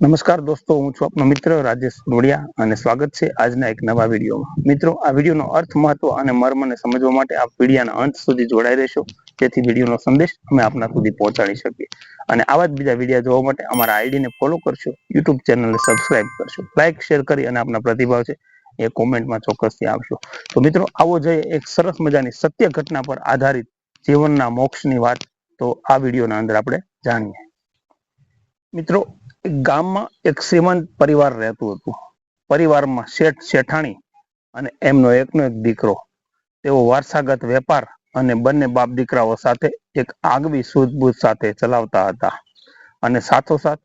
નમસ્કાર દોસ્તો, હું છું આપનો મિત્ર રાજેશ ડોડિયા અને સ્વાગત છે આજના એક નવા વિડીયોમાં. મિત્રો, આ વિડીયોનો અર્થ મહત્વ અને મર્મને સમજવા માટે આપ વિડીયાના અંત સુધી જોડાઈ રહેશો. જેથી વિડીયોનો સંદેશ અમે આપના સુધી પહોંચાડી શકીએ. અને આવા જ બીજા વિડીયા જોવા માટે અમારા આઈડીને ફોલો કરશો, યુટ્યુબ ચેનલને સબસ્ક્રાઇબ કરશો. લાઇક, શેર કરી અને આપના પ્રતિભાવ છે એ કોમેન્ટમાં ચોક્કસથી આપશો. તો મિત્રો, આવો જઈએ એક સરસ મજાની સત્ય ઘટના પર આધારિત જીવનના મોક્ષની વાત. તો આ વિડીયોના અંદર આપણે જાણીએ. મિત્રો ગામમાં એક શ્રીમંત પરિવાર રહેતું હતું. પરિવારમાં શેઠ શેઠાણી અને એમનો એકનો એક દીકરો. તેઓ વારસાગત વેપાર અને બંને બાપ દીકરાઓ સાથે એક આગવી સૂઝબૂઝ સાથે ચલાવતા હતા અને સાથોસાથ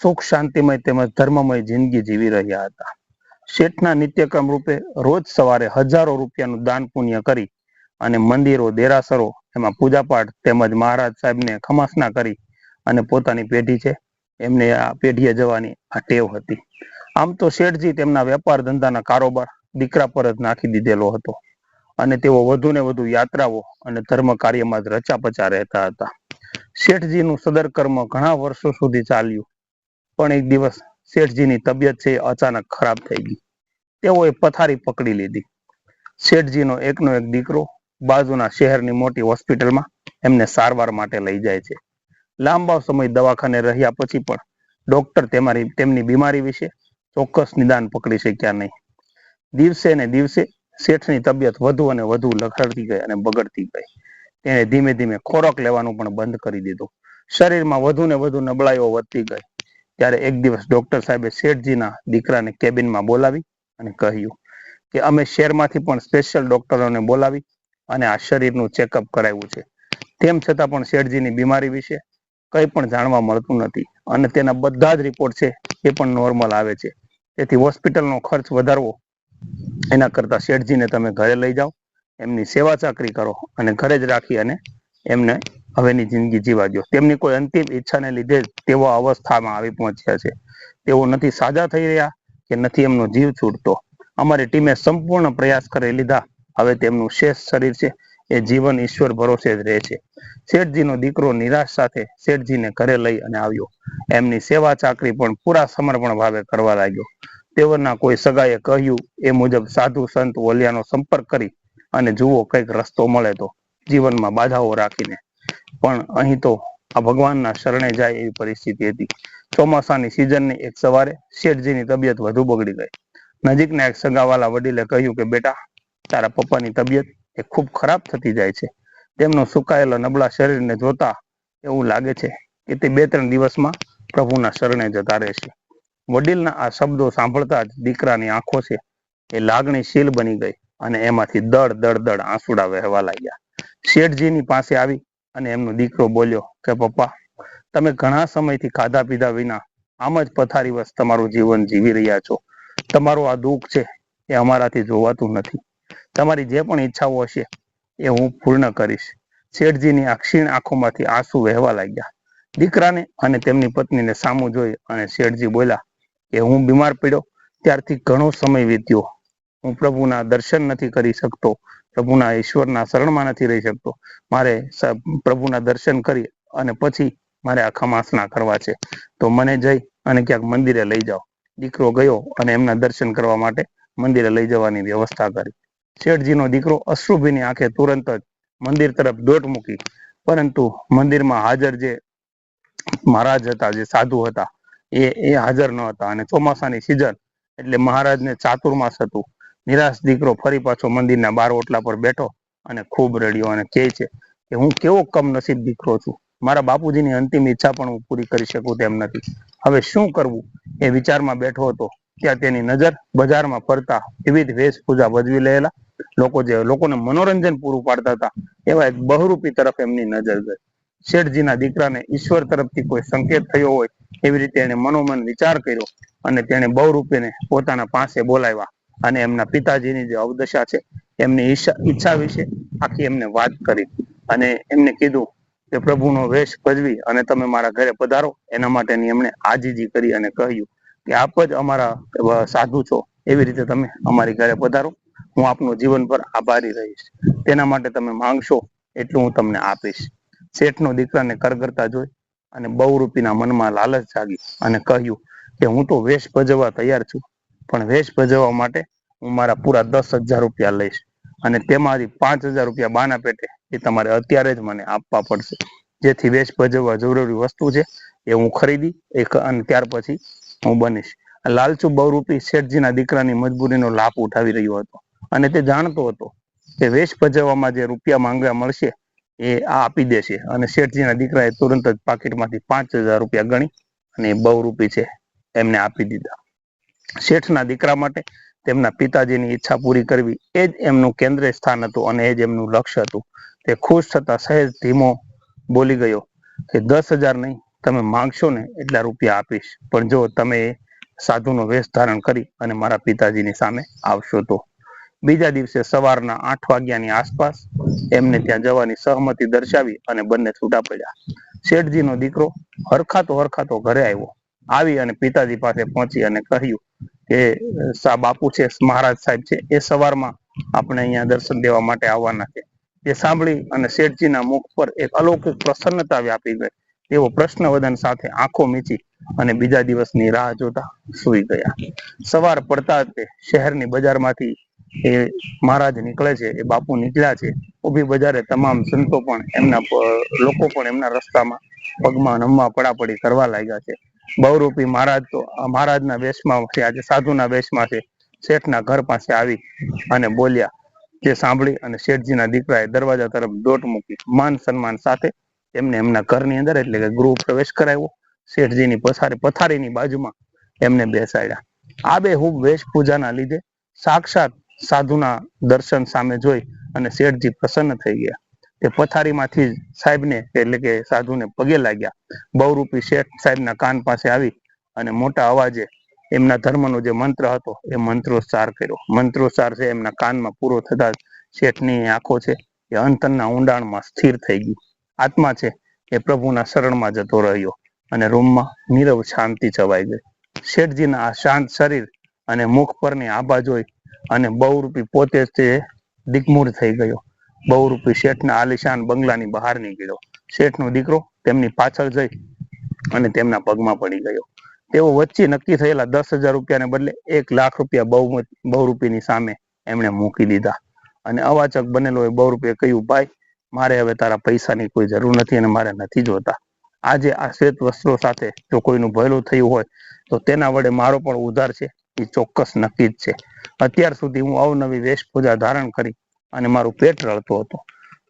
સુખ શાંતિમય તેમજ ધર્મમય જિંદગી જીવી રહ્યા હતા. શેઠના નિત્યક્રમ રૂપે રોજ સવારે હજારો રૂપિયાનું દાન પુણ્ય કરી અને મંદિરો, દેરાસરો, એમાં પૂજાપાઠ તેમજ મહારાજ સાહેબને ખમાસના કરી અને પોતાની પેઢી છે એમને આ પેઢીએ જવાની આ ટેવ હતી. આમ તો શેઠજી તેમના વેપાર ધંધાના કારોબાર દીકરા પર જ નાખી દીધેલો હતો. અને તેઓ વધુ ને વધુ યાત્રાઓ અને ધર્મ કાર્યમાં જ રચાપચા રહેતા હતા. શેઠજીનું સદર કર્મ ઘણા વર્ષો સુધી ચાલ્યું. પણ એક દિવસ શેઠજીની તબિયત છે અચાનક ખરાબ થઈ ગઈ. તેઓએ પથારી પકડી લીધી. શેઠજીનો એકનો એક દીકરો બાજુના શહેરની મોટી હોસ્પિટલમાં એમને સારવાર માટે લઈ જાય છે. લાંબા સમય દવાખાને રહ્યા પછી પણ ડોક્ટર તેમારી, તેમની બીમારી વિશે ચોક્કસ નિદાન પકડી શક્યા નહીં. દિવસે ને દિવસે શેઠની તબિયત વધુ અને વધુ લખડતી ગઈ અને બગડતી ગઈ. તેણે ધીમે ધીમે ખોરાક લેવાનું પણ બંધ કરી દીધું. શરીરમાં વધુ ને વધુ નબળાઈઓ વધતી ગઈ. ત્યારે એક દિવસ ડોક્ટર સાહેબે શેઠજીના દીકરાને કેબિનમાં બોલાવી અને કહ્યું કે અમે શહેરમાંથી પણ સ્પેશિયલ ડોક્ટરોને બોલાવી અને આ શરીરનું ચેકઅપ કરાવ્યું છે. તેમ છતાં પણ શેઠજીની બીમારી વિશે કંઈ પણ જાણવા મળતું નથી. અને તેના બધા જ રિપોર્ટ છે, એ પણ નોર્મલ આવે છે. તેથી હોસ્પિટલનો ખર્ચ વધારવો, એના કરતા શેઠજીને તમે ઘરે લઈ જાઓ, એમની સેવા ચાકરી કરો અને ઘરે જ રાખી અને એમને હવેની જિંદગી જીવા દો તેમની કોઈ અંતિમ ઈચ્છાને લીધે તેઓ અવસ્થામાં આવી પહોંચ્યા છે. તેઓ નથી સાજા થઈ રહ્યા કે નથી એમનો જીવ છૂટતો. અમારી ટીમે સંપૂર્ણ પ્રયાસ કરી લીધા. હવે તેમનું શેષ શરીર છે. એ જીવન ઈશ્વર ભરોસે જ રહે છે. શેઠજીનો દીકરો નિરાશ સાથે શેઠજીને ઘરે લઈ અને આવ્યો. એમની સેવા ચાકરી પણ પૂરા સમર્પણ ભાવે કરવા લાગ્યો. તેઓના કોઈ સગાએ કહ્યું, એ મુજબ સાધુ સંત ઓલિયાનો સંપર્ક કરી અને જુઓ કંઈક રસ્તો મળે તો જીવનમાં બાધાઓ રાખીને. પણ અહીં તો આ ભગવાનના શરણે જાય એવી પરિસ્થિતિ હતી. ચોમાસાની સિઝનની એક સવારે શેઠજીની તબિયત વધુ બગડી ગઈ. નજીકના એક સગાવાલા વડીલે કહ્યું કે, બેટા, તારા પપ્પાની તબિયત એ ખૂબ ખરાબ થતી જાય છે. તેમનો સુકાયેલો નબળા શરીરને જોતા એવું લાગે છે કે તે બે ત્રણ દિવસમાં પ્રભુના શરણે જતા રહેશે. વડીલના આ શબ્દો સાંભળતા જ દીકરાની આંખો છે એ લાગણીશીલ બની ગઈ અને એમાંથી દળ દળ દળ આંસુડા વહેવા લાગ્યા. શેઠજીની પાસે આવી અને એમનો દીકરો બોલ્યો કે, પપ્પા, તમે ઘણા સમયથી ખાધા પીધા વિના આમ જ પથારી વસ તમારું જીવન જીવી રહ્યા છો. તમારું આ દુઃખ છે એ અમારાથી જોવાતું નથી. તમારી જે પણ ઈચ્છાઓ હશે એ હું પૂર્ણ કરીશ. શેઠજીની આ ક્ષીણ આંખોમાંથી આંસુ વહેવા લાગ્યા. દીકરાને અને તેમની પત્નીને સામું જોઈ અને શેઠજી બોલ્યા, કે હું બીમાર પડ્યો? ત્યારથી ઘણો સમય વીત્યો. હું પ્રભુના દર્શન નથી કરી શકતો. પ્રભુના ઈશ્વરના શરણમાં નથી રહી શકતો. મારે પ્રભુના દર્શન કરી અને પછી મારે આ ખમાસના કરવા છે. તો મને જઈ અને ક્યાંક મંદિરે લઈ જાઓ. દીકરો ગયો અને એમના દર્શન કરવા માટે મંદિરે લઈ જવાની વ્યવસ્થા કરી. શેઠજીનો દીકરો અશ્રુભીની આંખે તુરંત જ મંદિર તરફ દોટ મૂકી. પરંતુ મંદિરમાં હાજર જે મહારાજ હતા, જે સાધુ હતા, એ એ હાજર ન હતા. અને ચોમાસાની સિઝન એટલે મહારાજને ચાતુર્માસ હતું. નિરાશ દીકરો ફરી પાછો મંદિરના બાર ઓટલા પર બેઠો અને ખૂબ રડ્યો અને કહે છે કે, હું કેવો કમનસીબ દીકરો છું. મારા બાપુજીની અંતિમ ઈચ્છા પણ હું પૂરી કરી શકું તેમ નથી. હવે શું કરવું? એ વિચારમાં બેઠો હતો. ત્યાં તેની નજર બજારમાં ફરતા વિવિધ વેશભૂષા ભજવી રહેલા લોકો જે લોકોને મનોરંજન પૂરું પાડતા હતા, એવા એક બહુરૂપી તરફ એમની નજર ગઈ. શેઠજીના દીકરાને ઈશ્વર તરફથી કોઈ સંકેત થયો હોય, એવી રીતે એને મનોમન વિચાર કર્યો અને તેણે બહુરૂપીને પોતાના પાસે બોલાવ્યા અને એમના પિતાજીની જે અવદશા છે, એમની ઈચ્છા વિશે આખી એમને વાત કરી અને એમને કીધું કે પ્રભુનો વેશ ભજવી અને તમે મારા ઘરે પધારો. એના માટેની એમણે આજીજી કરી અને કહ્યું કે આપ જ અમારા સાધુ છો. એવી રીતે તમે અમારી ઘરે પધારો. હું આપનું જીવન પર આભારી રહીશ. તેના માટે તમે માંગશો એટલું હું તમને આપીશ. શેઠનો દીકરાને કરગરતા જોઈ અને બહુરૂપીના મનમાં લાલચ જાગી અને કહ્યું કે હું તો વેશ ભજવવા તૈયાર છું, પણ વેશ ભજવવા માટે હું મારા પૂરા દસ હજાર રૂપિયા લઈશ અને તેમાંથી પાંચ હજાર રૂપિયા બાના પેટે એ તમારે અત્યારે જ મને આપવા પડશે. જેથી વેશ ભજવવા જરૂરી વસ્તુ છે એ હું ખરીદી એક અને ત્યાર પછી હું બનીશ. લાલચુ બહુરૂપી શેઠજીના દીકરાની મજબૂરીનો લાભ ઉઠાવી રહ્યો હતો. અને તે જાણતો હતો કે વેશ ભજવવામાં જે રૂપિયા માંગવા મળશે એ આ આપી દેશે. અને શેઠજીના દીકરાએ તુરંત જ પાકીટમાંથી પાંચ હજાર રૂપિયા ગણી અને એ બહુરૂપી છે એમને આપી દીધા. શેઠના દીકરા માટે તેમના પિતાજીની ઈચ્છા પૂરી કરવી એ જ એમનું કેન્દ્રીય સ્થાન હતું અને એ જ એમનું લક્ષ્ય હતું. તે ખુશ થતા સહેજ ધીમો બોલી ગયો કે, દસ હજાર નહીં, તમે માંગશો ને એટલા રૂપિયા આપીશ. પણ જો તમે સાધુનો વેશ ધારણ કરી અને મારા પિતાજીની સામે આવશો તો બીજા દિવસે સવારના આઠ વાગ્યાની આસપાસ એમને ત્યાં જવાની સહમતિ દર્શાવી અને બંને છૂટા પડ્યા. શેઠજીનો દીકરો હરખાતો હરખાતો ઘરે આવ્યો. આવી અને પિતાજી પાસે પહોંચી અને કહ્યું કે, સા બાપુ છે, મહારાજ સાહેબ છે, એ સવારમાં આપણે અહીંયા દર્શન દેવા માટે આવવાના છે. એ સાંભળી અને શેઠજીના મુખ પર એક અલૌકિક પ્રસન્નતા વ્યાપી ગઈ. તેઓ પ્રશ્ન વદન સાથે આંખો મીચી અને બીજા દિવસની રાહ જોતા સૂઈ ગયા. સવાર પડતા જ શહેરની બજારમાંથી એ મહારાજ નીકળે છે, એ બાપુ નીકળ્યા છે ઊભી બજારે તમામ સંતો પણ એમના લોકો પણ એમના રસ્તામાં પગમાં નમવા પડાપડી કરવા લાગ્યા છે. બહુરૂપી મહારાજ તો મહારાજના વેશમાં છે, આજે સાધુના વેશમાં છે, શેઠના ઘર પાસે આવી અને બોલ્યા, જે સાંભળી અને શેઠજીના દીકરાએ દરવાજા તરફ દોટ મૂકી, માન સન્માન સાથે એમને એમના ઘરની અંદર એટલે કે ગૃહ પ્રવેશ કરાવ્યો. શેઠજીની પથારી, પથારીની બાજુમાં એમને બેસાડ્યા. આ બે હું વેશપૂજાના લીધે સાક્ષાત સાધુના દર્શન સામે જોઈ અને શેઠજી પ્રસન્ન થઈ ગયા. તે પથારીમાંથી સાહેબને એટલે કે સાધુને પગે લાગ્યા. બહુરૂપી શેઠ સાહેબના કાન પાસે આવી અને મોટા અવાજે એમના ધર્મનો જે મંત્ર હતો એ મંત્રોચ્ચાર કર્યો. મંત્રોચ્ચાર છે એમના કાનમાં પૂરો થતા શેઠની આંખો છે એ અંતરના ઊંડાણમાં સ્થિર થઈ ગઈ. આત્મા છે એ પ્રભુના શરણમાં જતો રહ્યો અને રૂમમાં નીરવ શાંતિ છવાઈ ગઈ. શેઠજીના આ શાંત શરીર અને મુખ પરની આભા જોઈ અને બહુરૂપી પોતે તે દિકમૂર થઈ ગયો. બહુરૂપી શેઠના આલિશાન બંગલાની બહાર નીકળ્યો. શેઠનો દીકરો તેમની પાછળ જઈ અને તેમના પગમાં પડી ગયો. તેઓ વચ્ચે નક્કી થયેલા દસ હજાર રૂપિયાને બદલે એક લાખ રૂપિયા બહુ બહુરૂપીની સામે એમણે મૂકી દીધા. અને અવાચક બનેલો એ બહુરૂપીએ કહ્યું, ભાઈ, મારે હવે તારા પૈસાની કોઈ જરૂર નથી અને મારે નથી જોતા. આજે આ શ્વેત વસ્ત્રો સાથે જો કોઈનું ભયલું થયું હોય તો તેના વડે મારો પણ ઉધાર છે. એ ચોક્કસ નક્કી જ છે. અત્યાર સુધી હું અવનવી વેશભૂજા ધારણ કરી અને મારું પેટ રળતું હતું.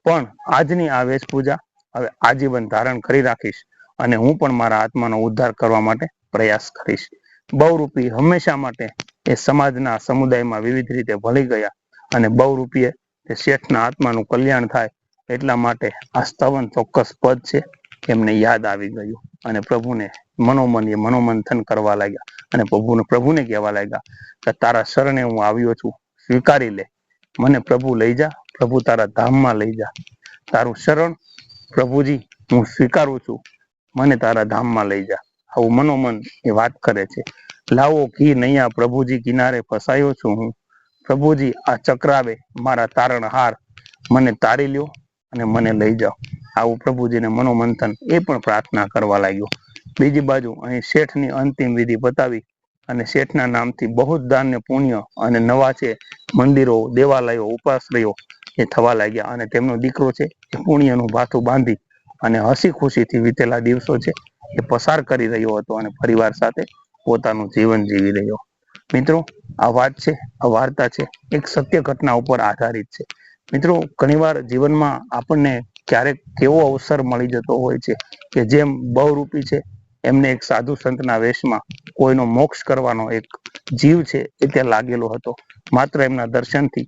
પણ આજની આ વેશભૂજા હવે આજીવન ધારણ કરી રાખીશ અને હું પણ મારા આત્માનો ઉદ્ધાર કરવા માટે પ્રયાસ કરીશ. બહુરૂપી હંમેશા માટે એ સમાજના સમુદાયમાં વિવિધ રીતે ભળી ગયા અને બહુરૂપીએ તે શેઠના આત્માનું કલ્યાણ થાય એટલા માટે આ સ્તવન ચોક્કસ પદ છે એમને યાદ આવી ગયું અને પ્રભુને મનોમન એ મનોમંથન કરવા લાગ્યા. અને પ્રભુને પ્રભુને કહેવા લાગ્યા કે તારા શરણે હું આવ્યો છું, સ્વીકારી લે. મને પ્રભુ લઈ જા, પ્રભુ તારા ધામમાં લઈ જા. તારું શરણ પ્રભુજી, હું સ્વીકારું છું. મને તારા ધામમાં લઈ જા. આવું મનોમન એ વાત કરે છે. લાવો ઘી નૈયા પ્રભુજી કિનારે ફસાયો છું હું. પ્રભુજી, આ ચક્રાવે મારા તારણહાર મને તારી લ્યો અને મને લઈ જાઓ. આવું પ્રભુજીને મનોમંથન એ પણ પ્રાર્થના કરવા લાગ્યો. બીજી બાજુ અહીં શેઠની અંતિમ વિધિ બતાવી અને શેઠના નામથી બહુ દાન પુણ્ય અને નવા છે. મંદિરો, દેવાલયો, ઉપાશ્રયો એ થવા લાગ્યા અને તેમનો દીકરો છે એ પુણ્યનું ભાથું બાંધી અને હસી ખુશીથી વીતેલા દિવસો છે એ પસાર કરી રહ્યો હતો અને પરિવાર સાથે પોતાનું જીવન જીવી રહ્યો. મિત્રો, આ વાત છે, આ વાર્તા છે, એક સત્ય ઘટના ઉપર આધારિત છે. મિત્રો, ઘણીવાર જીવનમાં આપણને ક્યારેક કેવો અવસર મળી જતો હોય છે કે જેમ બહુરૂપી છે એમને એક સાધુ સંતના વેશમાં કોઈનો મોક્ષ કરવાનો એક જીવ છે એ ત્યાં લાગેલો હતો. માત્ર એમના દર્શનથી.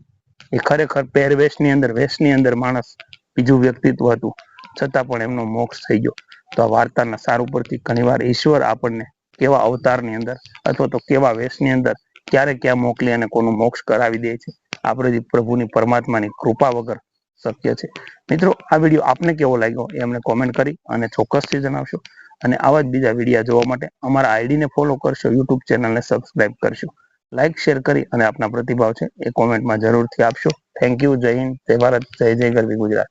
એ ખરેખર પહેરવેશની અંદર, વેશની અંદર માણસ બીજું વ્યક્તિત્વ હતું. છતાં પણ એમનો મોક્ષ થઈ ગયો. તો આ વાર્તાના સાર ઉપરથી ઘણીવાર ઈશ્વર આપણને કેવા અવતારની અંદર અથવા તો કેવા વેશની અંદર ક્યારે ક્યાં મોકલી અને કોનું મોક્ષ કરાવી દે છે. આપણે પ્રભુની પરમાત્માની કૃપા વગર શક્ય છે. મિત્રો, આ વીડિયો આપને કેવો લાગ્યો એ અમને કોમેન્ટ કરી અને ચોક્કસથી જણાવશો. અને આવા જ બીજા વિડીયા જોવા માટે અમારા આઈડીને ફોલો કરશો યુટ્યુબ ચેનલને સબસ્ક્રાઇબ કરશો. લાઇક શેર કરી અને આપના પ્રતિભાવ છે એ કોમેન્ટમાં જરૂરથી આપશો. થેન્ક યુ જય હિન્દ. જય ભારત. જય જય ગરવી ગુજરાત.